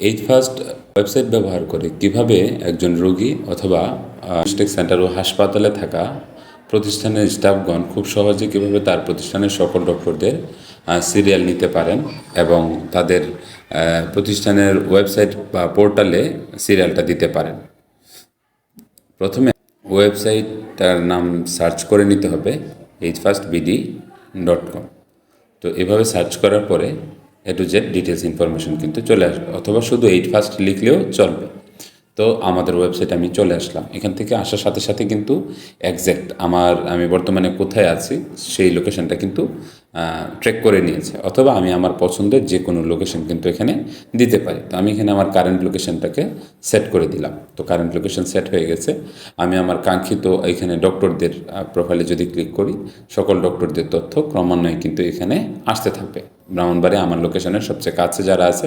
Eight first website ব্যবহার করে কীভাবে একজন রোগী অথবা স্টেক সেন্টার ও হাসপাতালে থাকা প্রতিষ্ঠানের স্টাফগণ খুব সহজে কীভাবে তার প্রতিষ্ঠানের সকল ডক্টরদের সিরিয়াল নিতে পারেন এবং তাদের প্রতিষ্ঠানের ওয়েবসাইট বা পোর্টালে সিরিয়ালটা দিতে পারেন। প্রথমে ওয়েবসাইটটার নাম সার্চ করে নিতে হবে H first BD dot com তো এভাবে সার্চ করার পরে A to Z details information কিন্তু চলে আসবে, অথবা শুধু এইট ফার্স্ট লিখলেও চলবে। তো আমাদের ওয়েবসাইটে আমি চলে আসলাম। এখান থেকে আসার সাথে সাথে কিন্তু একজ্যাক্ট আমার, আমি বর্তমানে কোথায় আছি, সেই লোকেশনটা কিন্তু ট্রেক করে নিয়েছে, অথবা আমি আমার পছন্দের যে কোনো লোকেশন কিন্তু এখানে দিতে পারি। তো আমি এখানে আমার কারেন্ট লোকেশনটাকে সেট করে দিলাম। তো কারেন্ট লোকেশন সেট হয়ে গেছে। আমি আমার কাঙ্ক্ষিত এখানে ডক্টরদের প্রোফাইলে যদি ক্লিক করি, সকল ডক্টরদের তথ্য ক্রমান্বয়ে কিন্তু এখানে আসতে থাকবে। ব্রাহ্মণবাড়ি আমার লোকেশনের সবচেয়ে কাছে যারা আছে,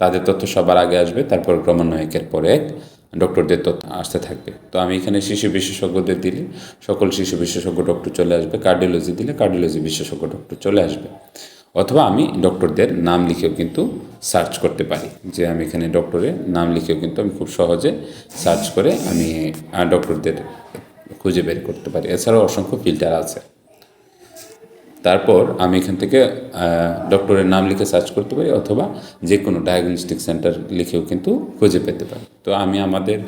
তাদের তথ্য সবার আগে আসবে, তারপর ক্রমান্বয়ে একের পর ডক্টরদের তথ্য আসতে থাকবে। তো আমি এখানে শিশু বিশেষজ্ঞদের দিলে, সকল শিশু বিশেষজ্ঞ ডক্টর চলে আসবে, কার্ডিওলজি দিলে কার্ডিওলজি বিশেষজ্ঞ ডক্টর চলে আসবে। অথবা আমি ডক্টরদের নাম লিখেও কিন্তু সার্চ করতে পারি, যে আমি এখানে ডক্টরের নাম লিখেও কিন্তু আমি খুব সহজে সার্চ করে আমি ডক্টরদের খুঁজে বের করতে পারি। এছাড়াও অসংখ্য ফিল্টার আছে। তারপর আমি এখান থেকে ডক্টরের নাম লিখে সার্চ করতে পারি অথবা যে কোনো ডায়াগনস্টিক সেন্টার লিখেও কিন্তু খুঁজে পেতে পারি। তো আমি আমাদের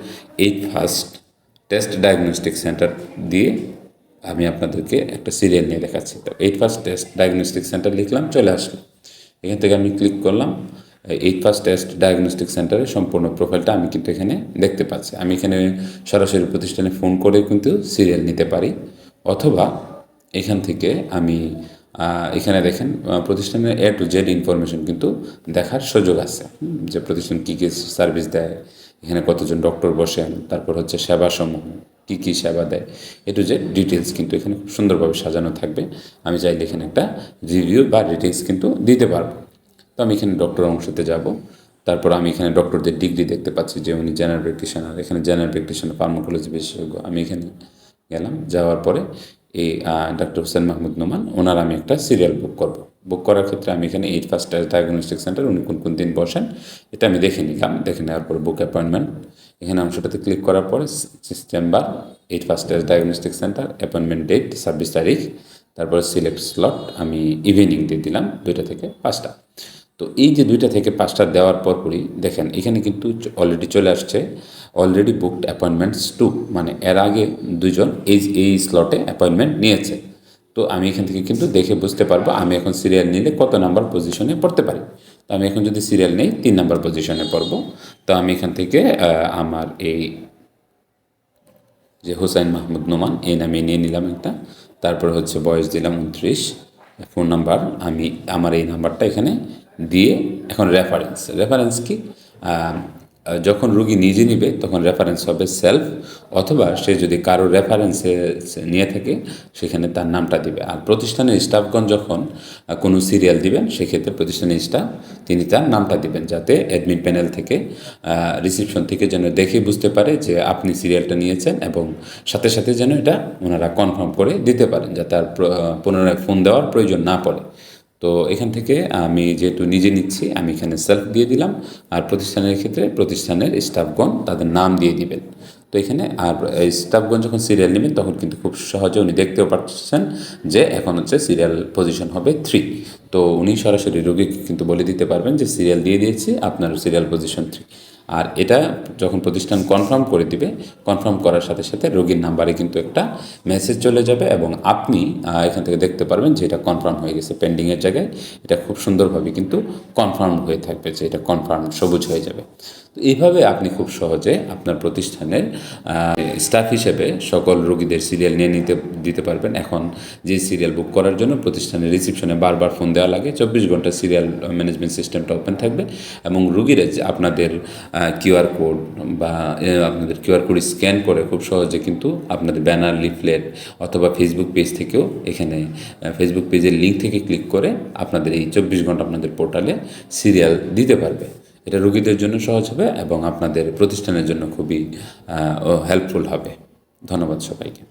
এই ফার্স্ট টেস্ট ডায়াগনস্টিক সেন্টার দিয়ে আমি আপনাদেরকে একটা সিরিয়াল নিয়ে দেখাচ্ছি। তো eight first test diagnostic centre লিখলাম, চলে আসলো এখান থেকে আমি ক্লিক করলাম এইট ফার্স্ট টেস্ট ডায়াগনস্টিক সেন্টারের সম্পূর্ণ প্রোফাইলটা আমি কিন্তু এখানে দেখতে পাচ্ছি। আমি এখানে সরাসরি প্রতিষ্ঠানে ফোন করে কিন্তু সিরিয়াল নিতে পারি। অথবা এখান থেকে আমি এখানে দেখেন প্রতিষ্ঠানের এ টু জেড ইনফরমেশন কিন্তু দেখার সুযোগ আছে। যে প্রতিষ্ঠান কী কী সার্ভিস দেয়, এখানে কতজন ডক্টর বসেন, তারপর হচ্ছে সেবা সমূহ কী কী সেবা দেয়। এ টু জেড ডিটেলস কিন্তু এখানে খুব সুন্দরভাবে সাজানো থাকবে। আমি চাইলে এখানে একটা রিভিউ বা ডিটেলস কিন্তু দিতে পারব। তো আমি এখানে ডক্টর অংশতে যাব। তারপর আমি এখানে ডক্টরদের ডিগ্রি দেখতে পাচ্ছি যে উনি জেনারেল প্র্যাকটিশনার এখানে জেনারেল প্র্যাকটিশনার ফার্মাকোলজি বিশেষজ্ঞ। আমি এখানে গেলাম, যাওয়ার পরে এই ডক্টর হোসেন মাহমুদ নোমান ওনার আমি একটা সিরিয়াল বুক করব। বুক করার ক্ষেত্রে আমি এখানে এইট ফার্স্ট ডায়াগনস্টিক সেন্টার উনি কোন কোন দিন বসেন, এটা আমি দেখে নিলাম। দেখে নেওয়ার পর বুক অ্যাপয়েন্টমেন্ট এখানে অংশটাতে ক্লিক করার পরে chamber eight first diagnostic centre appointment date ছাব্বিশ তারিখ, তারপরে সিলেক্ট স্লট আমি ইভিনিং দিয়ে দিলাম, দুইটা থেকে পাঁচটা। তো এই যে দুইটা থেকে পাঁচটা দেওয়ার পরপরই দেখেন, এখানে কিন্তু অলরেডি চলে আসছে। অলরেডি বুকড অ্যাপয়েন্টমেন্টস টু মানে এর আগে দুজন এই এই স্লটে অ্যাপয়েন্টমেন্ট নিয়েছে। তো আমি এখান থেকে কিন্তু দেখে বুঝতে পারব আমি এখন সিরিয়াল নিলে কত নাম্বার পজিশনে পড়তে পারি। তো আমি এখন যদি সিরিয়াল নেই, তিন নাম্বার পজিশনে পড়ব। তো আমি এখান থেকে আমার এই যে হোসাইন মাহমুদ নোমান, এই নামে নিয়ে নিলাম একটা। তারপর হচ্ছে বয়স দিলাম উনত্রিশ। ফোন নাম্বার আমি, আমার এই নাম্বারটা এখানে দিয়ে, এখন রেফারেন্স রেফারেন্স কি? যখন রুগী নিজে নিবে, তখন রেফারেন্স হবে সেলফ অথবা সে যদি কারও রেফারেন্সে নিয়ে থাকে, সেখানে তার নামটা দিবে। আর প্রতিষ্ঠানের স্টাফগণ যখন কোনো সিরিয়াল দিবেন, সেক্ষেত্রে প্রতিষ্ঠানের স্টাফ তিনি তার নামটা দিবেন, যাতে অ্যাডমিট প্যানেল থেকে রিসিপশন থেকে যেন দেখে বুঝতে পারে যে আপনি সিরিয়ালটা নিয়েছেন এবং সাথে সাথে যেন এটা ওনারা কনফার্ম করে দিতে পারেন, যাতে আর পুনরায় ফোন দেওয়ার প্রয়োজন না পড়ে। তো এখান থেকে আমি যেহেতু নিজে নিচ্ছি, আমি এখানে সেলফ দিয়ে দিলাম। আর প্রতিষ্ঠানের ক্ষেত্রে প্রতিষ্ঠানের স্টাফগণ তাদের নাম দিয়ে দিবেন। তো এখানে আর স্টাফগণ যখন সিরিয়াল নেবেন, তখন কিন্তু খুব সহজে উনি দেখতেও পাচ্ছেন যে এখন হচ্ছে সিরিয়াল পজিশন হবে থ্রি তো উনি সরাসরি রোগীকে কিন্তু বলে দিতে পারবেন যে সিরিয়াল দিয়ে দিয়েছি, আপনার সিরিয়াল পজিশন থ্রি আর এটা যখন প্রতিষ্ঠান কনফার্ম করে দিবে কনফার্ম করার সাথে সাথে রোগীর নাম্বারে কিন্তু একটা মেসেজ চলে যাবে এবং আপনি এখান থেকে দেখতে পারবেন যে এটা কনফার্ম হয়ে গেছে পেন্ডিংয়ের জায়গায়। এটা খুব সুন্দরভাবে কিন্তু কনফার্ম হয়ে থাকবে যে এটা কনফার্ম সবুজ হয়ে যাবে। তো এইভাবে আপনি খুব সহজে আপনার প্রতিষ্ঠানের স্টাফ হিসেবে সকল রোগীদের সিরিয়াল নিয়ে নিতে, দিতে পারবেন। এখন যে সিরিয়াল বুক করার জন্য প্রতিষ্ঠানের রিসিপশনে বারবার ফোন দেওয়া লাগে। চব্বিশ ঘণ্টা সিরিয়াল ম্যানেজমেন্ট সিস্টেমটা ওপেন থাকবে এবং রুগীরা আপনাদের কিউআর কোড বা আপনাদের কিউআর কোড স্ক্যান করে খুব সহজে কিন্তু আপনাদের ব্যানার, লিফলেট অথবা ফেসবুক পেজ থেকেও এখানে ফেসবুক পেজের লিঙ্ক থেকে ক্লিক করে আপনাদের এই চব্বিশ ঘণ্টা আপনাদের পোর্টালে সিরিয়াল দিতে পারবে। এটা রুগীদের জন্য সহজ হবে এবং আপনাদের প্রতিষ্ঠানের জন্য খুবই হেল্পফুল হবে। ধন্যবাদ সবাইকে।